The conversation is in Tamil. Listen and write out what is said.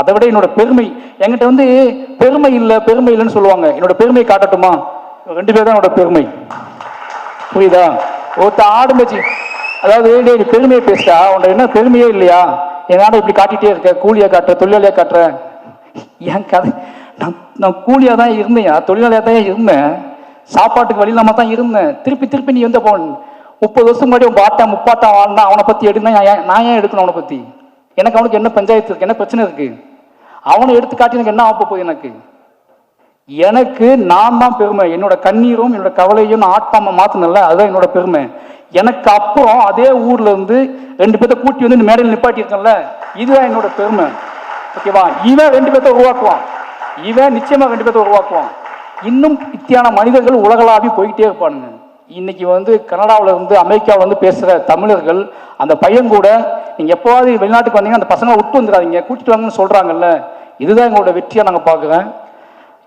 அதை விட என்னோட பெருமை என்கிட்ட வந்து பெருமை இல்லை பெருமை இல்லைன்னு சொல்லுவாங்க. என்னோட பெருமை காட்டட்டுமா? ரெண்டு பேர் தான் என்னோட பெருமை. புரியுதா? ஒருத்த ஆடு அதாவது நீ பெருமையை பேசுடா. உன்ட என்ன பெருமையே இல்லையா? என்னால இப்படி காட்டிட்டே இருக்க? கூலியா காட்டுற? தொழிலாளியா காட்டுற? என் கதை நான் நான் கூலியா தான் இருந்தேன். தொழிலாளியா தான் இருந்தேன். சாப்பாட்டுக்கு வழி நம்ம தான் இருந்தேன். திருப்பி திருப்பி நீ வந்த போன் முப்பது வருஷம் முன்னாடி உன் பாட்டா முப்பாட்டா வாழ்ந்தான் அவனை பத்தி எடுனா நான் ஏன் எடுக்கணும் அவனை பத்தி? எனக்கு அவனுக்கு என்ன பஞ்சாயத்து இருக்கு? என்ன பிரச்சனை இருக்கு? அவனை எடுத்து காட்டி எனக்கு என்ன ஆக போகுது எனக்கு? எனக்கு நான் தான் பெருமை. என்னோட கண்ணீரும் என்னோட கவலையும் நான் ஆட்டாம மாத்தினல அதுதான் என்னோட பெருமை. எனக்கு அப்புறம் அதே ஊர்ல இருந்து ரெண்டு பேர்த்த கூட்டி வந்து இந்த மேடையில் நிப்பாட்டி இருக்கேன்ல இதுதான் என்னோட பெருமை. ஓகேவா இவன் ரெண்டு பேர்த்த உருவாக்குவான். இவன் நிச்சயமா ரெண்டு பேர்த்த உருவாக்குவான். இன்னும் இத்தியான மனிதர்கள் உலகளாவி போய்கிட்டே இருப்பானுங்க. இன்னைக்கு வந்து கனடாவில் இருந்து அமெரிக்காவுல இருந்து பேசுற தமிழர்கள் அந்த பையன் கூட நீங்கள் எப்போவாது வெளிநாட்டுக்கு வந்தீங்கன்னா அந்த பசங்களை விட்டு வந்துடாதீங்க கூட்டிட்டு வாங்கன்னு சொல்கிறாங்கல்ல இதுதான் எங்களோட வெற்றியாக நாங்கள் பார்க்குறேன்.